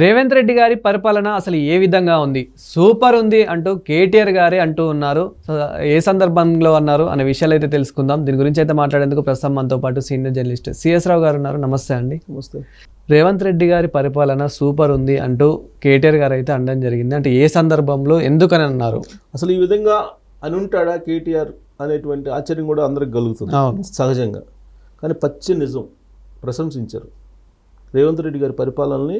రేవంత్ రెడ్డి గారి పరిపాలన అసలు ఏ విధంగా ఉంది? సూపర్ ఉంది అంటూ కేటీఆర్ గారే అంటూ ఉన్నారు. ఏ సందర్భంలో అన్నారు అనే విషయాలు అయితే తెలుసుకుందాం. దీని గురించి అయితే మాట్లాడేందుకు ప్రస్తుతం మనతో పాటు సీనియర్ జర్నలిస్ట్ సిఎస్ రావు గారు ఉన్నారు. నమస్తే అండి. నమస్తే. రేవంత్ రెడ్డి గారి పరిపాలన సూపర్ ఉంది అంటూ కేటీఆర్ గారు అయితే అనడం జరిగింది. అంటే ఏ సందర్భంలో ఎందుకని అన్నారు? అసలు ఈ విధంగా అని ఉంటాడా కేటీఆర్ అనేటువంటి ఆశ్చర్యం కూడా అందరికి కలుగుతుంది. సహజంగా. కానీ పచ్చి నిజం ప్రశంసించారు. రేవంత్ రెడ్డి గారి పరిపాలనని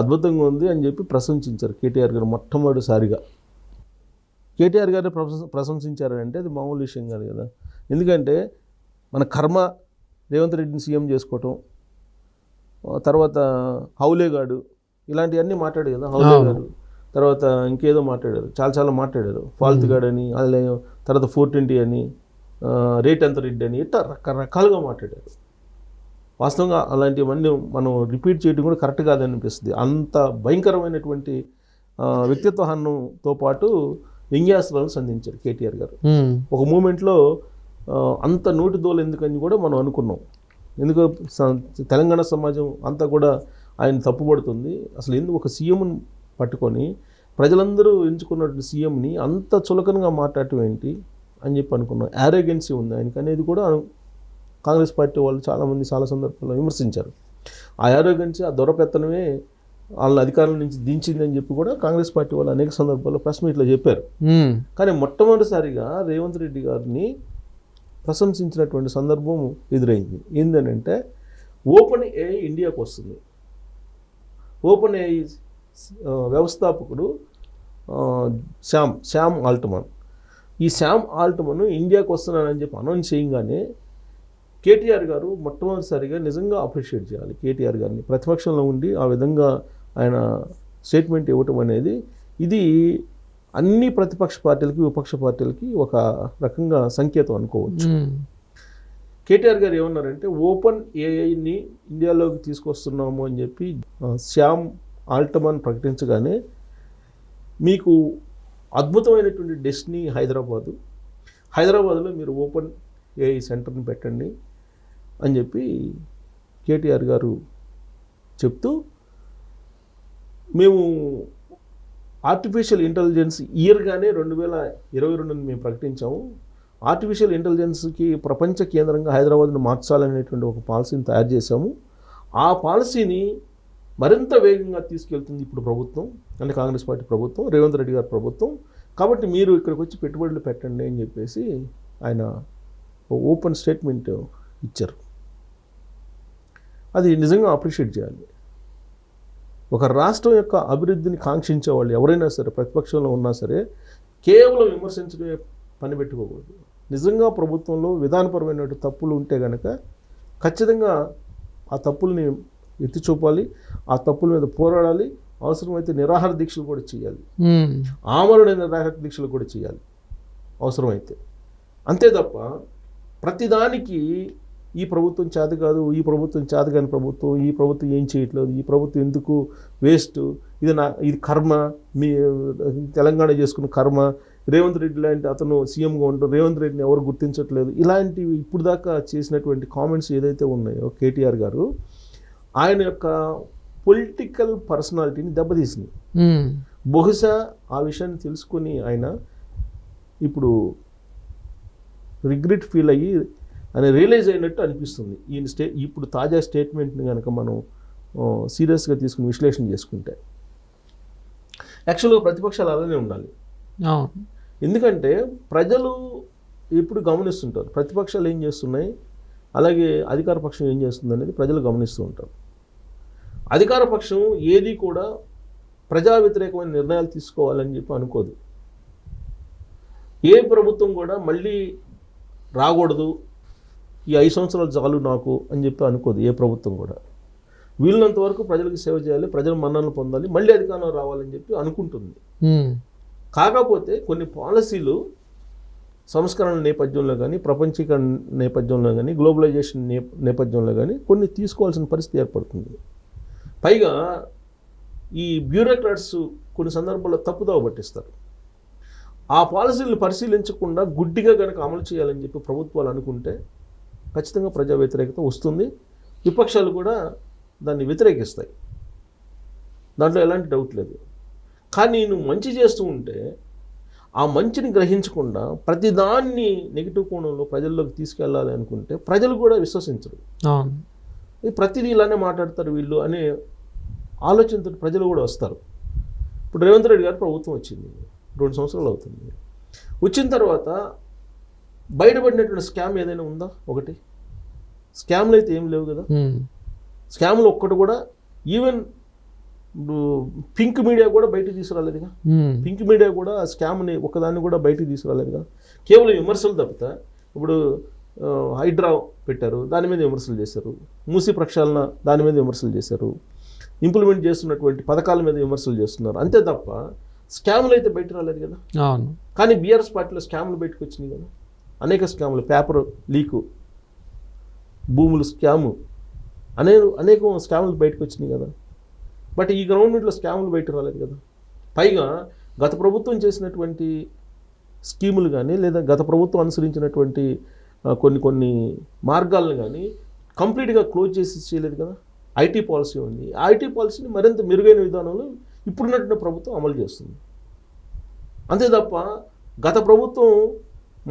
అద్భుతంగా ఉంది అని చెప్పి ప్రశంసించారు కేటీఆర్ గారు మొట్టమొదటిసారిగా. కేటీఆర్ గారు ప్రశంస ప్రశంసించారంటే అది మామూలు విషయం కాదు కదా. ఎందుకంటే మన కర్మ రేవంత్ రెడ్డిని సీఎం చేసుకోవటం తర్వాత హౌలేగాడు ఇలాంటివన్నీ మాట్లాడారు కదా హౌలే అవును. గారు తర్వాత ఇంకేదో మాట్లాడారు చాలా చాలా మాట్లాడారు. ఫాల్త్ గార్డ్ అని అలా తర్వాత ఫోర్ ట్వంటీ అని రేట్ ఎంత రెడ్డి అని ఇట్లా రకరకాలుగా మాట్లాడారు. వాస్తవంగా అలాంటివన్నీ మనం రిపీట్ చేయడం కూడా కరెక్ట్ కాదని అనిపిస్తుంది. అంత భయంకరమైనటువంటి వ్యక్తిత్వ హన్నంతో పాటు వ్యంగ్యాస్త్రాలను సంధించారు కేటీఆర్ గారు. ఒక మూమెంట్లో అంత నోటి దోలు ఎందుకని కూడా మనం అనుకున్నాం. ఎందుకు తెలంగాణ సమాజం అంతా కూడా ఆయన తప్పుపడుతుంది అసలు ఎందుకు ఒక సీఎంని పట్టుకొని ప్రజలందరూ ఎంచుకున్నటువంటి సీఎంని అంత చులకనగా మాట్లాడటం ఏంటి అని చెప్పి అనుకున్నాం. యారోగెన్సీ ఉంది ఆయనకి అనేది కూడా కాంగ్రెస్ పార్టీ వాళ్ళు చాలామంది చాలా సందర్భాల్లో విమర్శించారు. ఆ యారోగెన్సీ ఆ దొరపెత్తనమే వాళ్ళ అధికారుల నుంచి దించిందని చెప్పి కూడా కాంగ్రెస్ పార్టీ వాళ్ళు అనేక సందర్భాల్లో ప్రెస్ మీట్లో చెప్పారు. కానీ మొట్టమొదటిసారిగా రేవంత్ రెడ్డి గారిని ప్రశంసించినటువంటి సందర్భం ఎదురైంది. ఏంటంటే ఓపెన్ ఏఐ ఇండియాకు వస్తుంది. ఓపెన్ ఏఐ వ్యవస్థాపకుడు శ్యామ్ శ్యామ్ ఆల్టమన్. ఈ శ్యామ్ ఆల్టమన్ ఇండియాకు వస్తున్నానని చెప్పి అనౌన్స్ చేయగానే కేటీఆర్ గారు మొట్టమొదటిసారిగా నిజంగా అప్రిషియేట్ చేయాలి కేటీఆర్ గారిని. ప్రతిపక్షంలో ఉండి ఆ విధంగా ఆయన స్టేట్మెంట్ ఇవ్వటం అనేది ఇది అన్ని ప్రతిపక్ష పార్టీలకి విపక్ష పార్టీలకి ఒక రకంగా సంకేతం అనుకోవచ్చు. కేటీఆర్ గారు ఏమన్నారంటే ఓపెన్ ఏఐని ఇండియాలోకి తీసుకొస్తున్నాము అని చెప్పి శ్యామ్ ఆల్టమాన్ ప్రకటించగానే మీకు అద్భుతమైనటువంటి డెస్టినీ హైదరాబాదు. హైదరాబాద్లో మీరు ఓపెన్ ఏఐ సెంటర్ని పెట్టండి. అని చెప్పి కేటీఆర్ గారు చెప్తూ మేము ఆర్టిఫిషియల్ ఇంటెలిజెన్స్ ఇయర్గానే రెండు వేల ఇరవై రెండుని మేము ప్రకటించాము. ఆర్టిఫిషియల్ ఇంటెలిజెన్స్కి ప్రపంచ కేంద్రంగా హైదరాబాద్ను మార్చాలనేటువంటి ఒక పాలసీని తయారు చేశాము. ఆ పాలసీని మరింత వేగంగా తీసుకెళ్తుంది ఇప్పుడు ప్రభుత్వం అంటే కాంగ్రెస్ పార్టీ ప్రభుత్వం రేవంత్ రెడ్డి గారి ప్రభుత్వం. కాబట్టి మీరు ఇక్కడికి వచ్చి పెట్టుబడులు పెట్టండి అని చెప్పేసి ఆయన ఓపెన్ స్టేట్మెంట్ ఇచ్చారు. అది నిజంగా అప్రిషియేట్ చేయాలి. ఒక రాష్ట్రం యొక్క అభివృద్ధిని కాంక్షించే వాళ్ళు ఎవరైనా సరే ప్రతిపక్షంలో ఉన్నా సరే కేవలం విమర్శించడమే పని పెట్టుకోకూడదు. నిజంగా ప్రభుత్వంలో విధానపరమైన తప్పులు ఉంటే కనుక ఖచ్చితంగా ఆ తప్పుల్ని ఎత్తి చూపాలి ఆ తప్పుల మీద పోరాడాలి అవసరమైతే నిరాహార దీక్షలు కూడా చేయాలి. ఆమరణ నిరాహార దీక్షలు కూడా చేయాలి. అవసరమైతే. అంతే తప్ప ప్రతిదానికి ఈ ప్రభుత్వం చేత కాదు ఈ ప్రభుత్వం చేత కాని ప్రభుత్వం ఈ ప్రభుత్వం ఏం చేయట్లేదు ఈ ప్రభుత్వం ఎందుకు వేస్ట్? ఇది నా ఇది కర్మ. మీ తెలంగాణ చేసుకున్న కర్మ. రేవంత్ రెడ్డి లాంటి అతను సీఎంగా ఉంటారు రేవంత్ రెడ్డిని ఎవరు గుర్తించట్లేదు. ఇలాంటివి ఇప్పుడు దాకా చేసినటువంటి కామెంట్స్ ఏదైతే ఉన్నాయో కేటీఆర్ గారు ఆయన యొక్క పొలిటికల్ పర్సనాలిటీని దెబ్బతీసింది. బహుశా ఆ విషయాన్ని తెలుసుకొని ఆయన ఇప్పుడు రిగ్రెట్ ఫీల్ అయ్యి ఆయన రియలైజ్ అయినట్టు అనిపిస్తుంది. ఈయన స్టే ఇప్పుడు తాజా స్టేట్మెంట్ని కనుక మనం సీరియస్గా తీసుకుని విశ్లేషణ చేసుకుంటే. యాక్చువల్గా ప్రతిపక్షాలు అలానే ఉండాలి. ఎందుకంటే ప్రజలు ఎప్పుడు గమనిస్తుంటారు. ప్రతిపక్షాలు ఏం చేస్తున్నాయి? అలాగే అధికార పక్షం ఏం చేస్తుంది అనేది ప్రజలు గమనిస్తూ ఉంటారు. అధికార పక్షం ఏది కూడా ప్రజా వ్యతిరేకమైన నిర్ణయాలు తీసుకోవాలని చెప్పి అనుకోదు. ఏ ప్రభుత్వం కూడా మళ్ళీ రాకూడదు. ఈ ఐదు సంవత్సరాలు చాలు నాకు అని చెప్పి అనుకోదు ఏ ప్రభుత్వం కూడా. వీళ్ళంత వరకు ప్రజలకు సేవ చేయాలి ప్రజల మన్ననలు పొందాలి మళ్ళీ అధికారంలో రావాలని చెప్పి అనుకుంటుంది. కాకపోతే కొన్ని పాలసీలు సంస్కరణ నేపథ్యంలో కానీ ప్రపంచీకరణ నేపథ్యంలో కానీ గ్లోబలైజేషన్ నే నేపథ్యంలో కానీ కొన్ని తీసుకోవాల్సిన పరిస్థితి ఏర్పడుతుంది. పైగా ఈ బ్యూరోక్రాట్స్ కొన్ని సందర్భాల్లో తప్పుదోవ పట్టిస్తారు. ఆ పాలసీలను పరిశీలించకుండా గుడ్డిగా కనుక అమలు చేయాలని చెప్పి ప్రభుత్వాలు అనుకుంటే ఖచ్చితంగా ప్రజా వ్యతిరేకత వస్తుంది. విపక్షాలు కూడా దాన్ని వ్యతిరేకిస్తాయి. దాంట్లో ఎలాంటి డౌట్ లేదు. కానీ నువ్వు మంచి చేస్తూ ఉంటే ఆ మంచిని గ్రహించకుండా ప్రతిదాన్ని నెగిటివ్ కోణంలో ప్రజల్లోకి తీసుకెళ్ళాలి అనుకుంటే ప్రజలు కూడా విశ్వసించరు. ప్రతిదీ ఇలానే మాట్లాడతారు వీళ్ళు అనే ఆలోచనతో ప్రజలు కూడా వస్తారు. ఇప్పుడు రేవంత్ రెడ్డి గారు ప్రభుత్వం వచ్చింది. రెండు సంవత్సరాలు అవుతుంది. వచ్చిన తర్వాత బయటపడినటువంటి స్కామ్ ఏదైనా ఉందా? ఒకటి. స్కామ్లు అయితే ఏం లేవు కదా. స్కామ్లు ఒక్కటి కూడా ఈవెన్ ఇప్పుడు పింక్ మీడియా కూడా బయటకు తీసుకురాలేదుగా. పింక్ మీడియా కూడా ఆ స్కామ్ని ఒకదాన్ని కూడా బయటకు తీసుకురాలేదుగా కేవలం విమర్శలు తప్పితే ఇప్పుడు హైడ్రా పెట్టారు దాని మీద విమర్శలు చేశారు. మూసి ప్రక్షాళన దాని మీద విమర్శలు చేశారు. ఇంప్లిమెంట్ చేస్తున్నటువంటి పథకాల మీద విమర్శలు చేస్తున్నారు. అంతే తప్ప స్కామ్లు అయితే బయట రాలేదు కదా. అవును. కానీ బీఆర్ఎస్ పార్టీలో స్కామ్లు బయటకు వచ్చినాయి కదా. అనేక స్కాములు పేపర్ లీకు భూములు స్కాము అనే అనేక స్కాములు బయటకు వచ్చినాయి కదా. బట్ ఈ గవర్నమెంట్లో స్కాములు బయట రాలేదు కదా. పైగా గత ప్రభుత్వం చేసినటువంటి స్కీములు కానీ లేదా గత ప్రభుత్వం అనుసరించినటువంటి కొన్ని కొన్ని మార్గాలను కానీ కంప్లీట్గా క్లోజ్ చేసి చేయలేదు కదా. ఐటీ పాలసీ ఉంది. ఆ ఐటీ పాలసీని మరింత మెరుగైన విధానంలో ఇప్పుడున్నటువంటి ప్రభుత్వం అమలు చేస్తుంది. అంతే తప్ప గత ప్రభుత్వం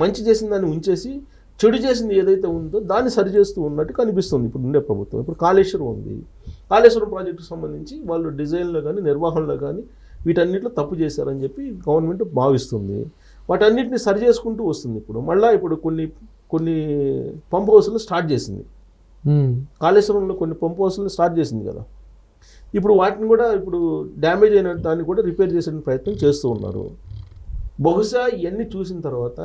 మంచి చేసిన దాన్ని ఉంచేసి చెడు చేసింది ఏదైతే ఉందో దాన్ని సరిచేస్తూ ఉన్నట్టు కనిపిస్తుంది ఇప్పుడు ఉండే ప్రభుత్వం. ఇప్పుడు కాళేశ్వరం ఉంది. కాళేశ్వరం ప్రాజెక్టుకు సంబంధించి వాళ్ళు డిజైన్లో కానీ నిర్వహణలో కానీ వీటన్నిటిలో తప్పు చేశారని చెప్పి గవర్నమెంట్ భావిస్తుంది. వాటన్నిటిని సరి చేసుకుంటూ వస్తుంది ఇప్పుడు. మళ్ళీ ఇప్పుడు కొన్ని కొన్ని పంప్ హౌస్లు స్టార్ట్ చేసింది. కాళేశ్వరంలో కొన్ని పంప్ హౌస్లు స్టార్ట్ చేసింది కదా. ఇప్పుడు వాటిని కూడా ఇప్పుడు డ్యామేజ్ అయిన దాన్ని కూడా రిపేర్ చేసే ప్రయత్నం చేస్తూ ఉన్నారు. బహుశా ఇవన్నీ చూసిన తర్వాత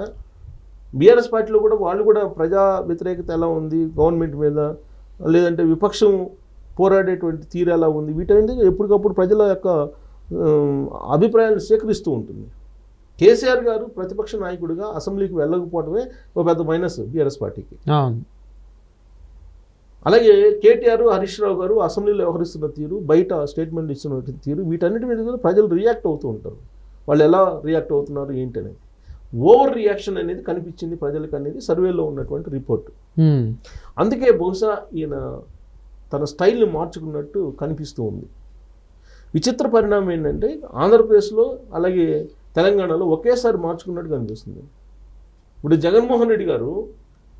బీఆర్ఎస్ పార్టీలో కూడా వాళ్ళు కూడా ప్రజా వ్యతిరేకత ఎలా ఉంది గవర్నమెంట్ మీద లేదంటే విపక్షం పోరాడేటువంటి తీరు ఎలా ఉంది వీటన్నిటి ఎప్పటికప్పుడు ప్రజల యొక్క అభిప్రాయాలను సేకరిస్తూ ఉంటుంది. కేసీఆర్ గారు ప్రతిపక్ష నాయకుడిగా అసెంబ్లీకి వెళ్ళకపోవడమే ఒక పెద్ద మైనస్ బీఆర్ఎస్ పార్టీకి. అలాగే కేటీఆర్ హరీష్ రావు గారు అసెంబ్లీలో వ్యవహరిస్తున్న తీరు బయట స్టేట్మెంట్ ఇస్తున్న తీరు వీటన్నిటి మీద కూడా ప్రజలు రియాక్ట్ అవుతూ ఉంటారు. వాళ్ళు ఎలా రియాక్ట్ అవుతున్నారు ఏంటి అనేది ఓవర్ రియాక్షన్ అనేది కనిపించింది ప్రజలకు అనేది సర్వేలో ఉన్నటువంటి రిపోర్ట్. అందుకే బహుశా ఈయన తన స్టైల్ని మార్చుకున్నట్టు కనిపిస్తూ ఉంది. విచిత్ర పరిణామం ఏంటంటే ఆంధ్రప్రదేశ్లో అలాగే తెలంగాణలో ఒకేసారి మార్చుకున్నట్టు కనిపిస్తుంది. ఇప్పుడు జగన్మోహన్ రెడ్డి గారు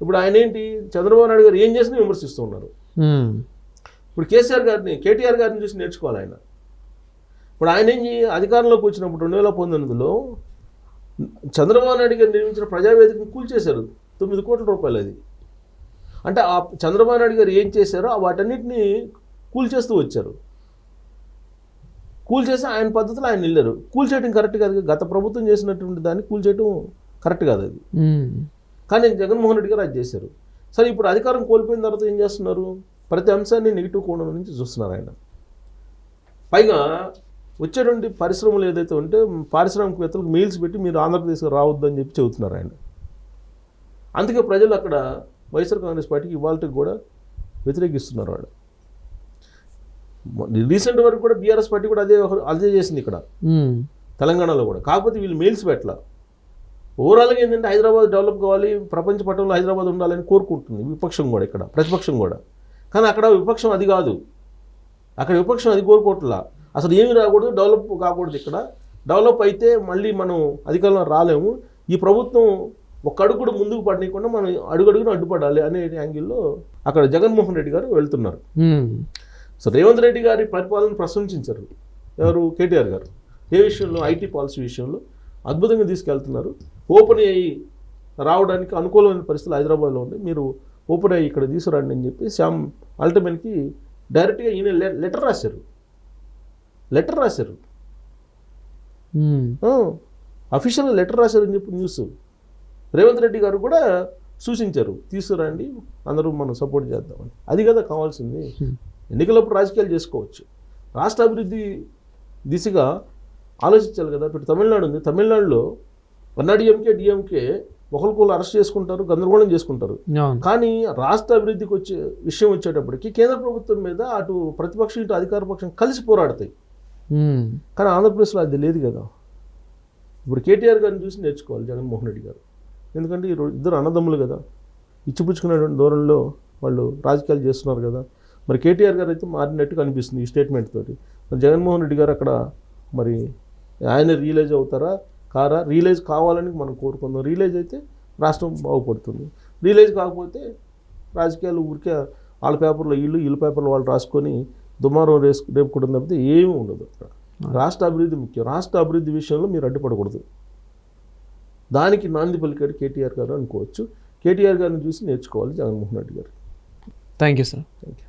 ఇప్పుడు ఆయన ఏంటి చంద్రబాబు నాయుడు గారు ఏం చేసినా విమర్శిస్తూ ఉన్నారు. ఇప్పుడు కేసీఆర్ గారిని కేటీఆర్ గారిని చూసి నేర్చుకోవాలి ఆయన. ఇప్పుడు ఆయన ఏం అధికారంలోకి వచ్చినప్పుడు రెండు వేల పంతొమ్మిదిలో చంద్రబాబు నాయుడు గారు నిర్మించిన ప్రజావేదికను కూల్చేశారు. తొమ్మిది కోట్ల రూపాయలు అది. అంటే ఆ చంద్రబాబు నాయుడు గారు ఏం చేశారో వాటన్నిటిని కూల్చేస్తూ వచ్చారు. కూల్చేసి ఆయన పద్ధతిలో ఆయన వెళ్ళారు కూల్చేయడం కరెక్ట్ కాదు గత ప్రభుత్వం చేసినటువంటి దాన్ని కూల్చేయడం కరెక్ట్ కాదు అది. కానీ జగన్మోహన్ రెడ్డి గారు అది చేశారు. సరే ఇప్పుడు అధికారం కోల్పోయిన తర్వాత ఏం చేస్తున్నారు? ప్రతి అంశాన్ని నెగిటివ్ కోణం నుంచి చూస్తున్నారు ఆయన. పైగా వచ్చేటువంటి పరిశ్రమలు ఏదైతే ఉంటే పారిశ్రామికవేత్తలకు మెయిల్స్ పెట్టి మీరు ఆంధ్రప్రదేశ్కి రావద్దని చెప్పి చెబుతున్నారు ఆయన. అందుకే ప్రజలు అక్కడ వైఎస్ఆర్ కాంగ్రెస్ పార్టీకి ఇవాళకి కూడా వ్యతిరేకిస్తున్నారు వాళ్ళు. రీసెంట్ వరకు కూడా బీఆర్ఎస్ పార్టీ కూడా అదే అదే చేసింది ఇక్కడ. తెలంగాణలో కూడా. కాకపోతే వీళ్ళు మెయిల్స్ పెట్టలా. ఓవరాల్గా ఏంటంటే హైదరాబాద్ డెవలప్ కావాలి ప్రపంచ పటంలో హైదరాబాద్ ఉండాలని కోరుకుంటుంది విపక్షం కూడా ఇక్కడ ప్రతిపక్షం కూడా. కానీ అక్కడ విపక్షం అది కాదు. అక్కడ విపక్షం అది కోరుకోవట్లా. అసలు ఏమి రాకూడదు డెవలప్ కాకూడదు ఇక్కడ. డెవలప్ అయితే మళ్ళీ మనం అధికారంలో రాలేము. ఈ ప్రభుత్వం ఒక అడుగు కూడా ముందుకు పడనీయకుండా మనం అడుగడుగున అడ్డుపడాలి అనే యాంగిల్లో అక్కడ జగన్మోహన్ రెడ్డి గారు వెళ్తున్నారు. సో రేవంత్ రెడ్డి గారి పరిపాలన ప్రశంసించారు. ఎవరు? కేటీఆర్ గారు. ఏ విషయంలో? ఐటీ పాలసీ విషయంలో అద్భుతంగా తీసుకెళ్తున్నారు. ఓపెన్ అయ్యి రావడానికి అనుకూలమైన పరిస్థితులు హైదరాబాద్లో ఉంది మీరు ఓపెన్ అయ్యి ఇక్కడ తీసుకురండి అని చెప్పి శ్యామ్ అల్టిమేట్కి డైరెక్ట్గా ఈయన లెటర్ రాశారు. లెటర్ రాశారు. అఫీషియల్గా లెటర్ రాశారని చెప్పి న్యూస్ రేవంత్ రెడ్డి గారు కూడా సూచించారు. తీసుకురండి అందరూ మనం సపోర్ట్ చేద్దామని. అది కదా కావాల్సింది. ఎన్నికలప్పుడు రాజకీయాలు చేసుకోవచ్చు. రాష్ట్ర అభివృద్ధి దిశగా ఆలోచించాలి కదా. ఇప్పుడు తమిళనాడు ఉంది. తమిళనాడులో డిఎంకే డిఎంకే ఒకరికొకరు అరెస్ట్ చేసుకుంటారు గందరగోళం చేసుకుంటారు. కానీ రాష్ట్ర అభివృద్ధికి వచ్చే విషయం వచ్చేటప్పటికి కేంద్ర ప్రభుత్వం మీద అటు ప్రతిపక్షం ఇటు అధికార పక్షం కలిసి పోరాడతాయి. Hmm. కానీ ఆంధ్రప్రదేశ్లో అది లేదు కదా. ఇప్పుడు కేటీఆర్ గారిని చూసి నేర్చుకోవాలి జగన్మోహన్ రెడ్డి గారు. ఎందుకంటే ఈ ఇద్దరు అన్నదమ్ములు కదా. ఇచ్చిపుచ్చుకునేటువంటి దూరంలో వాళ్ళు రాజకీయాలు చేస్తున్నారు కదా. మరి కేటీఆర్ గారు అయితే మారినట్టు కనిపిస్తుంది ఈ స్టేట్మెంట్ తోటి. మరి జగన్మోహన్ రెడ్డి గారు అక్కడ మరి ఆయన రియలైజ్ అవుతారా? కారా? రియలైజ్ కావాలని మనం కోరుకుందాం. రియలైజ్ అయితే రాష్ట్రం బాగుపడుతుంది. రియలైజ్ కాకపోతే రాజకీయాలు ఊరికే వాళ్ళ పేపర్లో వీళ్ళు వీళ్ళ పేపర్లో వాళ్ళు రాసుకొని దుమారం రేసు రేపుకోవడం తప్పితే ఏమీ ఉండదు అక్కడ. రాష్ట్ర అభివృద్ధి ముఖ్యం. రాష్ట్ర అభివృద్ధి విషయంలో మీరు అడ్డుపడకూడదు. దానికి నాంది పలికాడు కేటీఆర్ గారు అనుకోవచ్చు. కేటీఆర్ గారిని చూసి నేర్చుకోవాలి జగన్మోహన్ రెడ్డి గారు. Thank you sir thank you